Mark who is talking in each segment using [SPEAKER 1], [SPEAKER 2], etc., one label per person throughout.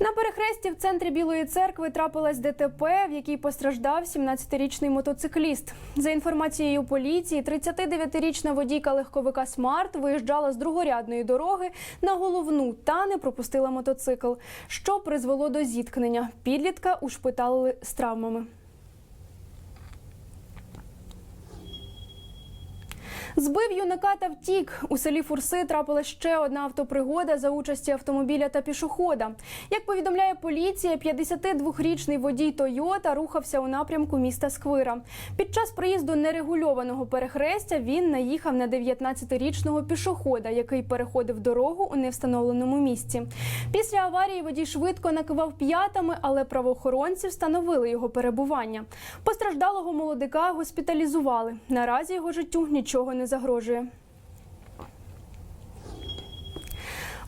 [SPEAKER 1] На перехресті в центрі Білої церкви трапилась ДТП, в якій постраждав 17-річний мотоцикліст. За інформацією поліції, 39-річна водійка легковика Смарт виїжджала з другорядної дороги на головну та не пропустила мотоцикл, що призвело до зіткнення. Підлітка ушпиталили з травмами. Збив юнака та втік. У селі Фурси трапилась ще одна автопригода за участі автомобіля та пішохода. Як повідомляє поліція, 52-річний водій Тойота рухався у напрямку міста Сквира. Під час проїзду нерегульованого перехрестя він наїхав на 19-річного пішохода, який переходив дорогу у невстановленому місці. Після аварії водій швидко накивав п'ятами, але правоохоронці встановили його перебування. Постраждалого молодика госпіталізували. Наразі його життю нічого не загрожує.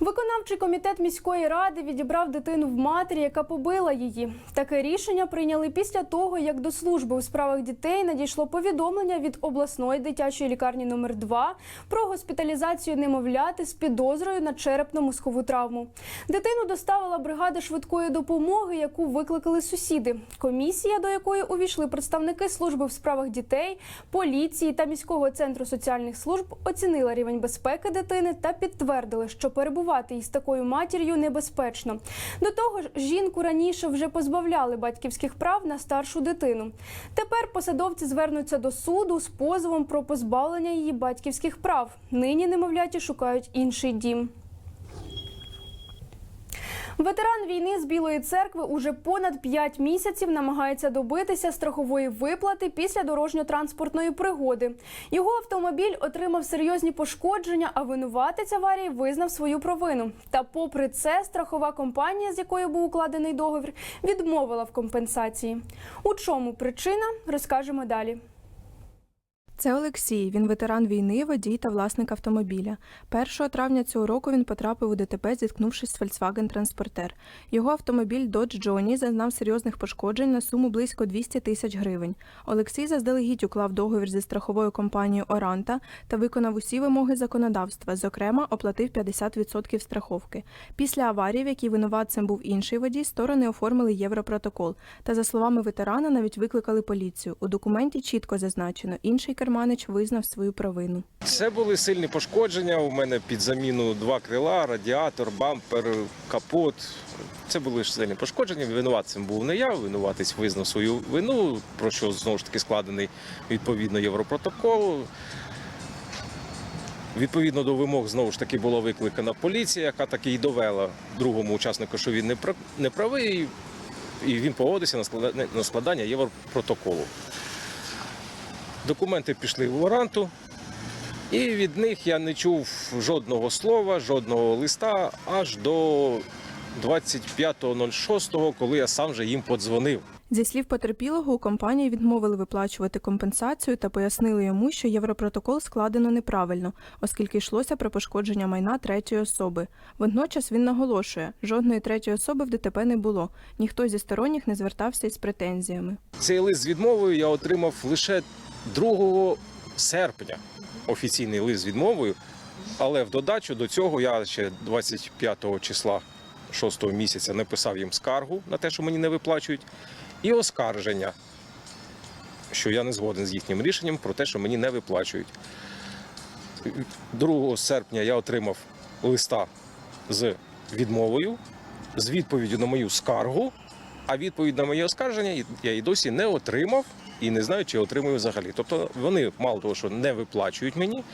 [SPEAKER 1] Виконавчий комітет міської ради відібрав дитину в матері, яка побила її. Таке рішення прийняли після того, як до служби у справах дітей надійшло повідомлення від обласної дитячої лікарні номер 2 про госпіталізацію немовляти з підозрою на черепно-мозкову травму. Дитину доставила бригада швидкої допомоги, яку викликали сусіди. Комісія, до якої увійшли представники служби в справах дітей, поліції та міського центру соціальних служб, оцінила рівень безпеки дитини та підтвердили, що перебувати із такою матір'ю небезпечно. До того ж, жінку раніше вже позбавляли батьківських прав на старшу дитину. Тепер посадовці звернуться до суду з позовом про позбавлення її батьківських прав. Нині немовляті шукають інший дім. Ветеран війни з Білої церкви уже понад 5 місяців намагається добитися страхової виплати після дорожньо-транспортної пригоди. Його автомобіль отримав серйозні пошкодження, а винуватець аварії визнав свою провину. Та, попри це, страхова компанія, з якою був укладений договір, відмовила в компенсації. У чому причина, розкажемо далі.
[SPEAKER 2] Це Олексій. Він ветеран війни, водій та власник автомобіля. 1 травня цього року він потрапив у ДТП, зіткнувшись з Volkswagen Транспортер. Його автомобіль Dodge Johnny зазнав серйозних пошкоджень на суму близько 200 тисяч гривень. Олексій заздалегідь уклав договір зі страховою компанією Оранта та виконав усі вимоги законодавства. Зокрема, оплатив 50% страховки. Після аварії, в якій винуватцем був інший водій, сторони оформили європротокол. Та за словами ветерана, навіть викликали поліцію. У документі чітко зазначено, інший керманич визнав свою провину.
[SPEAKER 3] Це були сильні пошкодження. У мене під заміну два крила, радіатор, бампер, капот. Це були ж сильні пошкодження. Винуватцем був не я, винуватець визнав свою вину, про що знову ж таки складений відповідно європротокол. Відповідно до вимог знову ж таки була викликана поліція, яка таки і довела другому учаснику, що він не прав- не правий, і він погодився на складання європротоколу. Документи пішли в Оранту, і від них я не чув жодного слова, жодного листа аж до 25.06, коли я сам же їм подзвонив.
[SPEAKER 2] Зі слів потерпілого, у компанії відмовили виплачувати компенсацію та пояснили йому, що європротокол складено неправильно, оскільки йшлося про пошкодження майна третьої особи. Водночас він наголошує, жодної третьої особи в ДТП не було. Ніхто зі сторонніх не звертався із претензіями.
[SPEAKER 3] Цей лист з відмовою я отримав лише 2 серпня. Офіційний лист з відмовою. Але в додачу до цього я ще 25 числа 6 місяця написав їм скаргу на те, що мені не виплачують, і оскарження, що я не згоден з їхнім рішенням про те, що мені не виплачують. 2 серпня я отримав листа з відмовою, з відповіддю на мою скаргу, а відповідь на моє оскарження я і досі не отримав і не знаю, чи отримую взагалі. Тобто вони мало того, що не виплачують мені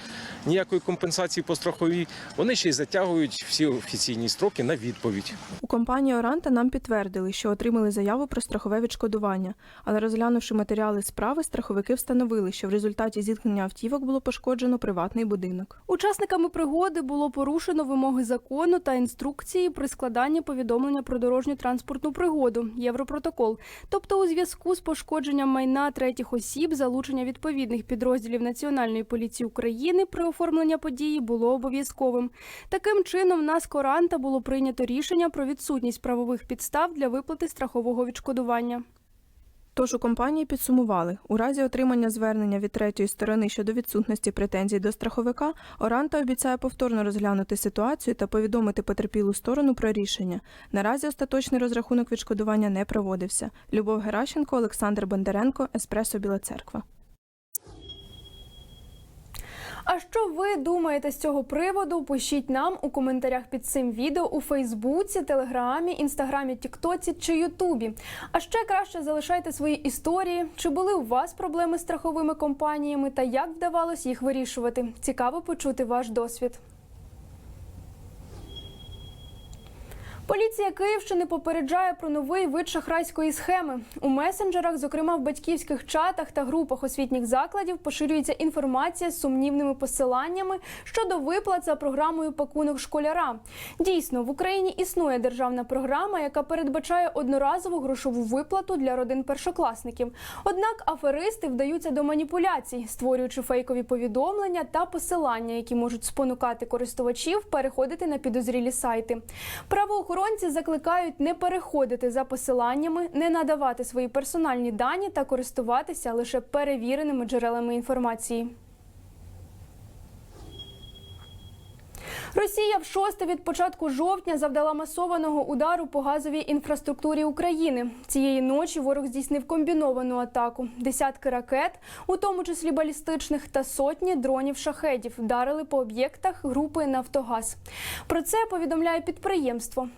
[SPEAKER 3] ніякої компенсації по страховій, вони ще й затягують всі офіційні строки на відповідь.
[SPEAKER 2] У компанії Оранта нам підтвердили, що отримали заяву про страхове відшкодування, але розглянувши матеріали справи, страховики встановили, що в результаті зіткнення автівок було пошкоджено приватний будинок.
[SPEAKER 1] Учасниками пригоди було порушено вимоги закону та інструкції при складанні повідомлення про дорожню транспортну пригоду Європротокол. Тобто, у зв'язку з пошкодженням майна третіх осіб, залучення відповідних підрозділів Національної поліції України при оформленні події було обов'язковим. Таким чином, на Скоранта було прийнято рішення про відсутність правових підстав для виплати страхового відшкодування.
[SPEAKER 2] Тож у компанії підсумували, у разі отримання звернення від третьої сторони щодо відсутності претензій до страховика, Оранта обіцяє повторно розглянути ситуацію та повідомити потерпілу сторону про рішення. Наразі остаточний розрахунок відшкодування не проводився. Любов Геращенко, Олександр Бондаренко, Еспресо Біла Церква.
[SPEAKER 1] А що ви думаєте з цього приводу? Пишіть нам у коментарях під цим відео у Фейсбуці, Телеграмі, Інстаграмі, Тіктоці чи Ютубі. А ще краще залишайте свої історії, чи були у вас проблеми з страховими компаніями та як вдавалось їх вирішувати. Цікаво почути ваш досвід. Поліція Київщини попереджає про новий вид шахрайської схеми. У месенджерах, зокрема в батьківських чатах та групах освітніх закладів, поширюється інформація з сумнівними посиланнями щодо виплат за програмою пакунок школяра. Дійсно, в Україні існує державна програма, яка передбачає одноразову грошову виплату для родин першокласників. Однак аферисти вдаються до маніпуляцій, створюючи фейкові повідомлення та посилання, які можуть спонукати користувачів переходити на підозрілі сайти. Правоохоронці закликають не переходити за посиланнями, не надавати свої персональні дані та користуватися лише перевіреними джерелами інформації. Росія в шосте від початку жовтня завдала масованого удару по газовій інфраструктурі України. Цієї ночі ворог здійснив комбіновану атаку. Десятки ракет, у тому числі балістичних, та сотні дронів шахедів вдарили по об'єктах групи Нафтогаз. Про це повідомляє підприємство.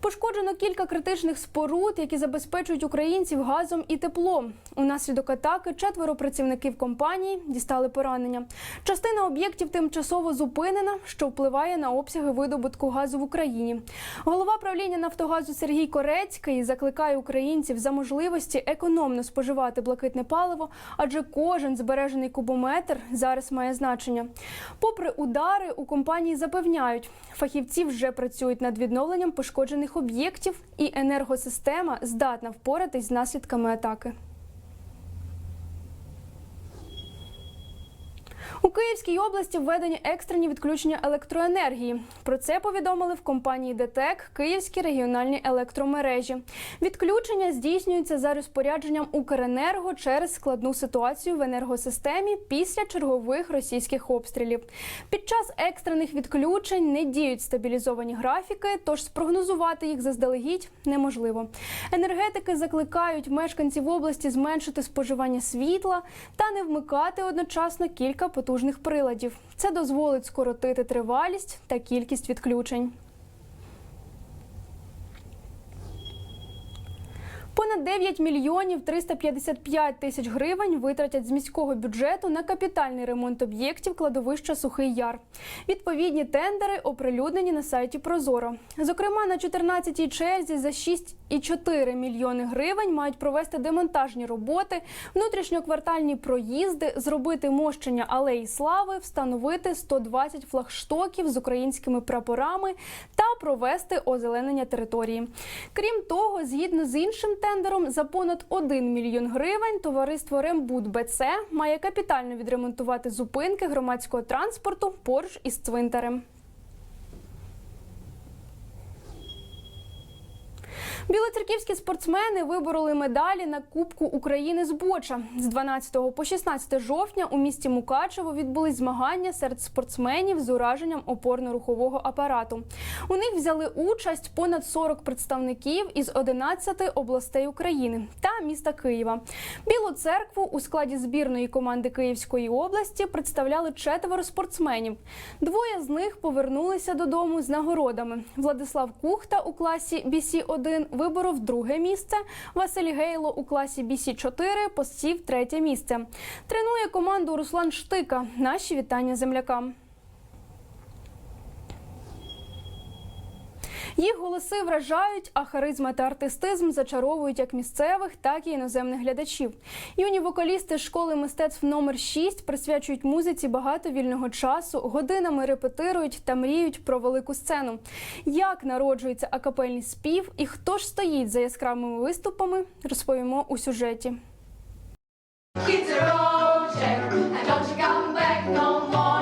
[SPEAKER 1] Пошкоджено кілька критичних споруд, які забезпечують українців газом і теплом. Унаслідок атаки четверо працівників компанії дістали поранення. Частина об'єктів тимчасово зупинена, що впливає на обсяги видобутку газу в Україні. Голова правління Нафтогазу Сергій Корецький закликає українців за можливості економно споживати блакитне паливо, адже кожен збережений кубометр зараз має значення. Попри удари, у компанії запевняють, фахівці вже працюють над відновленням пошкоджених об'єктів, і енергосистема здатна впоратись з наслідками атаки. У Київській області введені екстрені відключення електроенергії. Про це повідомили в компанії ДТЕК Київські регіональні електромережі. Відключення здійснюються за розпорядженням Укренерго через складну ситуацію в енергосистемі після чергових російських обстрілів. Під час екстрених відключень не діють стабілізовані графіки, тож спрогнозувати їх заздалегідь неможливо. Енергетики закликають мешканців області зменшити споживання світла та не вмикати одночасно кілька потужних приладів. Це дозволить скоротити тривалість та кількість відключень. Понад 9 мільйонів 355 тисяч гривень витратять з міського бюджету на капітальний ремонт об'єктів кладовища Сухий Яр. Відповідні тендери оприлюднені на сайті Прозоро. Зокрема, на 14-й черзі за 6,4 мільйони гривень мають провести демонтажні роботи, внутрішньоквартальні проїзди, зробити мощення алеї слави, встановити 120 флагштоків з українськими прапорами та провести озеленення території. Крім того, згідно з іншим тендером, за понад 1 мільйон гривень товариство Рембут БЦ має капітально відремонтувати зупинки громадського транспорту поруч із цвинтарем. Білоцерківські спортсмени вибороли медалі на Кубку України з боча. З 12 по 16 жовтня у місті Мукачево відбулись змагання серед спортсменів з ураженням опорно-рухового апарату. У них взяли участь понад 40 представників із 11 областей України та міста Києва. Білу церкву у складі збірної команди Київської області представляли четверо спортсменів. Двоє з них повернулися додому з нагородами. Владислав Кухта у класі BC 1 виборов друге місце. Василь Гейло у класі BC 4 посів третє місце. Тренує команду Руслан Штика. Наші вітання землякам. Їх голоси вражають, а харизма та артистизм зачаровують як місцевих, так і іноземних глядачів. Юні вокалісти школи мистецтв номер 6 присвячують музиці багато вільного часу, годинами репетирують та мріють про велику сцену. Як народжується акапельний спів і хто ж стоїть за яскравими виступами, розповімо у сюжеті.
[SPEAKER 4] It's a road and don't you come back no more,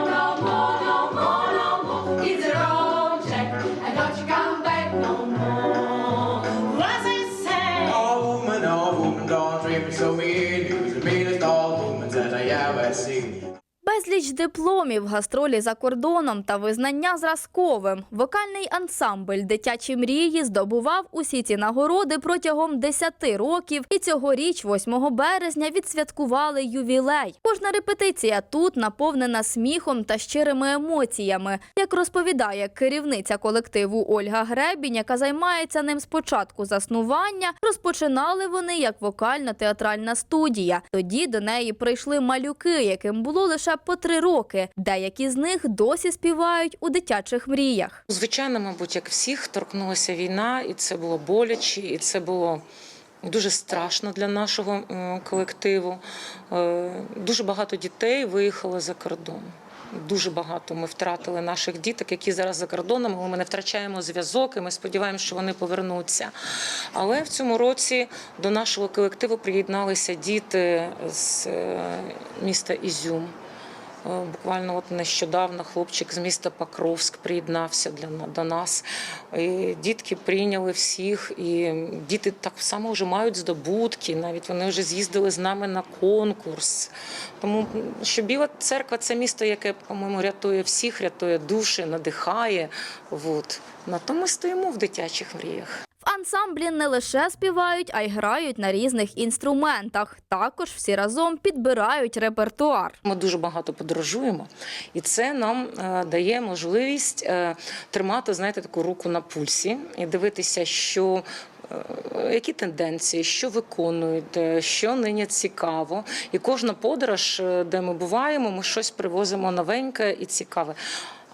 [SPEAKER 5] Безліч дипломів, гастролі за кордоном та визнання зразковим. Вокальний ансамбль Дитячі мрії здобував усі ці нагороди протягом 10 років, і цьогоріч, 8 березня, відсвяткували ювілей. Кожна репетиція тут наповнена сміхом та щирими емоціями. Як розповідає керівниця колективу Ольга Гребінь, яка займається ним з початку заснування, розпочинали вони як вокально-театральна студія. Тоді до неї прийшли малюки, яким було лише по три роки. Деякі з них досі співають у дитячих мріях.
[SPEAKER 6] Звичайно, мабуть, як всіх торкнулася війна, і це було боляче, і це було. Дуже страшно для нашого е, колективу. Е, Дуже багато дітей виїхало за кордон. Дуже багато ми втратили наших діток, які зараз за кордоном. але Ми не втрачаємо зв'язок, і ми сподіваємося, що вони повернуться. Але в цьому році до нашого колективу приєдналися діти з е, міста Ізюм. Е, Буквально от нещодавно хлопчик з міста Покровськ приєднався для до нас. І дітки прийняли всіх, і діти так само вже мають здобутки. Навіть вони вже з'їздили з нами на конкурс. Тому що Біла церква це місто, яке, по-моєму, рятує всіх, рятує душі, надихає. От. На тому ми стоїмо в дитячих мріях.
[SPEAKER 5] Ансамблі не лише співають, а й грають на різних інструментах. Також всі разом підбирають репертуар.
[SPEAKER 6] Ми дуже багато подорожуємо, і це нам е, дає можливість е, тримати, знаєте, таку руку на пульсі і дивитися, що. е, Які тенденції, що виконують, що нині цікаво, і кожна подорож, де ми буваємо, ми щось привозимо новеньке і цікаве.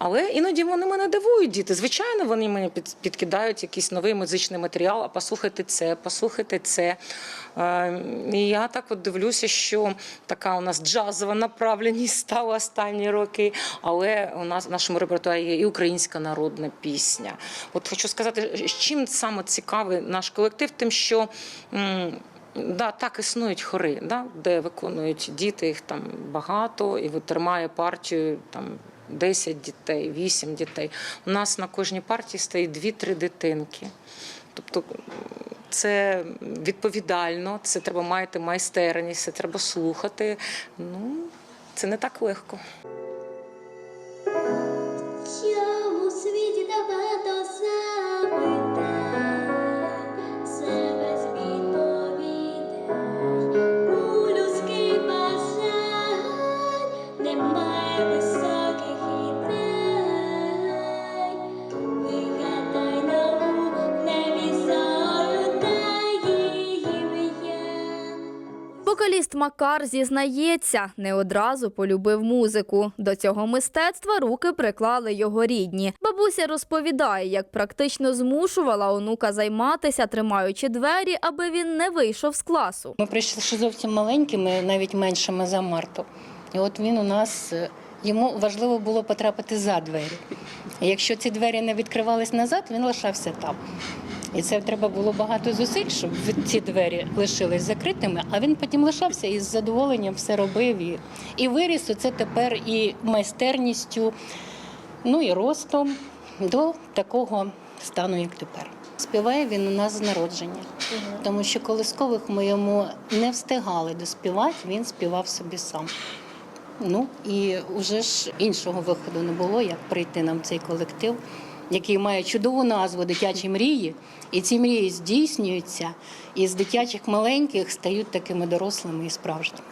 [SPEAKER 6] Але іноді вони мене дивують, діти. Звичайно, вони мені під- підкидають якийсь новий музичний матеріал. А послухайте це, послухайте це. Е, І я так от дивлюся, що така у нас джазова направленість стала останні роки. Але у нас в нашому репертуарі є і українська народна пісня. От хочу сказати, з чим саме цікавий наш колектив, тим, що. Да, так існують хори, да, де виконують діти, їх там багато, і от тримає партію там 10 дітей, 8 дітей. У нас на кожній партії стоїть 2-3 дитинки. Тобто це відповідально, це треба мати майстерність, це треба слухати. Ну, це не так легко.
[SPEAKER 5] Вокаліст Макар зізнається, не одразу полюбив музику. До цього мистецтва руки приклали його рідні. Бабуся розповідає, як практично змушувала онука займатися, тримаючи двері, аби він не вийшов з класу.
[SPEAKER 7] Ми прийшли зовсім маленькими, навіть меншими за Марту. І от він у нас е, йому важливо було потрапити за двері. Якщо ці двері не відкривались назад, він лишався там. І це треба було багато зусиль, щоб ці двері лишились закритими, а він потім лишався і з задоволенням все робив. І, і виріс оце тепер і майстерністю, ну і ростом до такого стану, як тепер. Співає він у нас з народження, тому що колискових ми йому не встигали доспівати, він співав собі сам. Ну і вже ж іншого виходу не було, як прийти нам в цей колектив, який має чудову назву Дитячі мрії. І ці мрії здійснюються, і з дитячих маленьких стають такими дорослими і справжніми.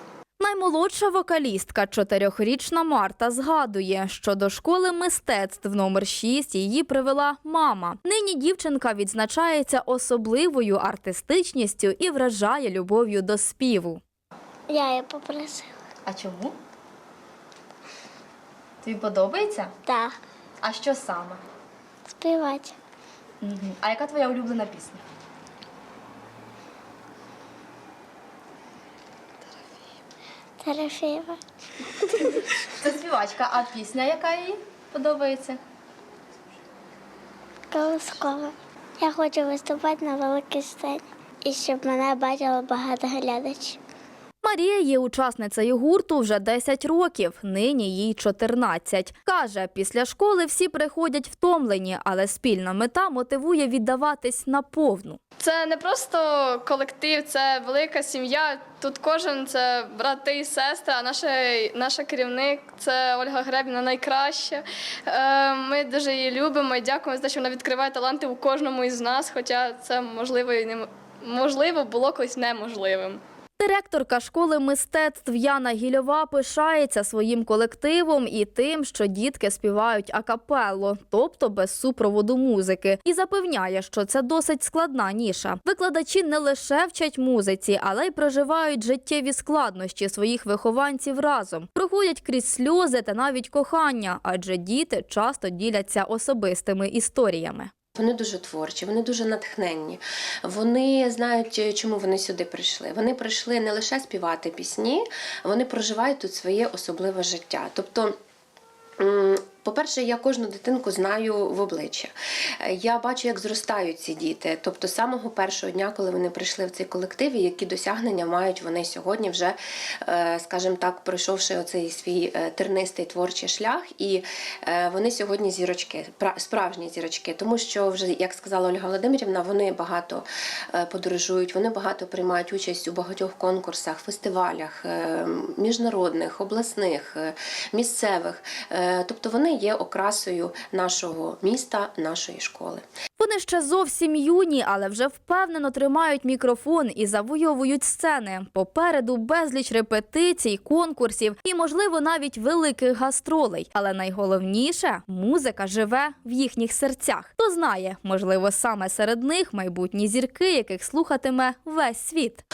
[SPEAKER 5] Наймолодша вокалістка, чотирьохрічна Марта, згадує, що до школи мистецтв номер 6 її привела мама. Нині дівчинка відзначається особливою артистичністю і вражає любов'ю до співу.
[SPEAKER 8] Я її попросила.
[SPEAKER 5] А чому? Тобі подобається?
[SPEAKER 8] Так,
[SPEAKER 5] А що саме?
[SPEAKER 8] Співати.
[SPEAKER 5] А яка твоя улюблена пісня?
[SPEAKER 8] Терафіва.
[SPEAKER 5] Це співачка, а пісня, яка їй подобається?
[SPEAKER 8] Колоскова. Я хочу виступати на великій сцені. І щоб мене бачило багато глядачів.
[SPEAKER 5] Марія є учасницею гурту вже 10 років, нині їй 14. Каже, після школи всі приходять втомлені, але спільна мета мотивує віддаватись наповну.
[SPEAKER 9] Це не просто колектив, це велика сім'я. Тут кожен це брати і сестри. А наша, наша керівник це Ольга Гребіна найкраща. Е, Ми дуже її любимо і дякуємо за те, що вона відкриває таланти у кожному із нас, хоча це можливо і не можливо було колись неможливим.
[SPEAKER 5] Директорка школи мистецтв Яна Гільова пишається своїм колективом і тим, що дітки співають акапелло, тобто без супроводу музики, і запевняє, що це досить складна ніша. Викладачі не лише вчать музиці, але й проживають життєві складнощі своїх вихованців разом, проходять крізь сльози та навіть кохання, адже діти часто діляться особистими історіями.
[SPEAKER 10] Вони дуже творчі, вони дуже натхненні. Вони знають, чому вони сюди прийшли. Вони прийшли не лише співати пісні, вони проживають тут своє особливе життя. Тобто. По-перше, я кожну дитинку знаю в обличчя. Е, Я бачу, як зростають ці діти. Тобто, з самого першого дня, коли вони прийшли в цей колектив, і які досягнення мають вони сьогодні, вже, е, скажімо так, пройшовши оцей свій е, тернистий творчий шлях, і вони сьогодні зірочки, пра- справжні зірочки, тому що вже, як сказала Ольга Володимирівна, вони багато подорожують, вони багато приймають участь у багатьох конкурсах, фестивалях міжнародних, обласних, місцевих. Тобто вони є окрасою нашого міста, нашої школи.
[SPEAKER 5] Вони ще зовсім юні, але вже впевнено тримають мікрофон і завойовують сцени. Попереду безліч репетицій, конкурсів і, можливо, навіть великих гастролей. Але найголовніше музика живе в їхніх серцях. Хто знає, можливо, саме серед них майбутні зірки, яких слухатиме весь світ.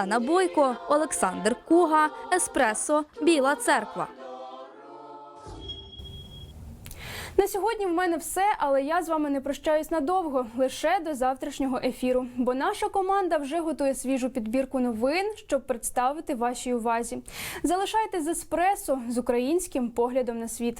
[SPEAKER 5] Олена Бойко, Олександр Куга, Еспресо, Біла Церква.
[SPEAKER 1] На сьогодні в мене все, але я з вами не прощаюсь надовго, лише до завтрашнього ефіру. Бо наша команда вже готує свіжу підбірку новин, щоб представити вашій увазі. Залишайтесь з еспресо з українським поглядом на світ.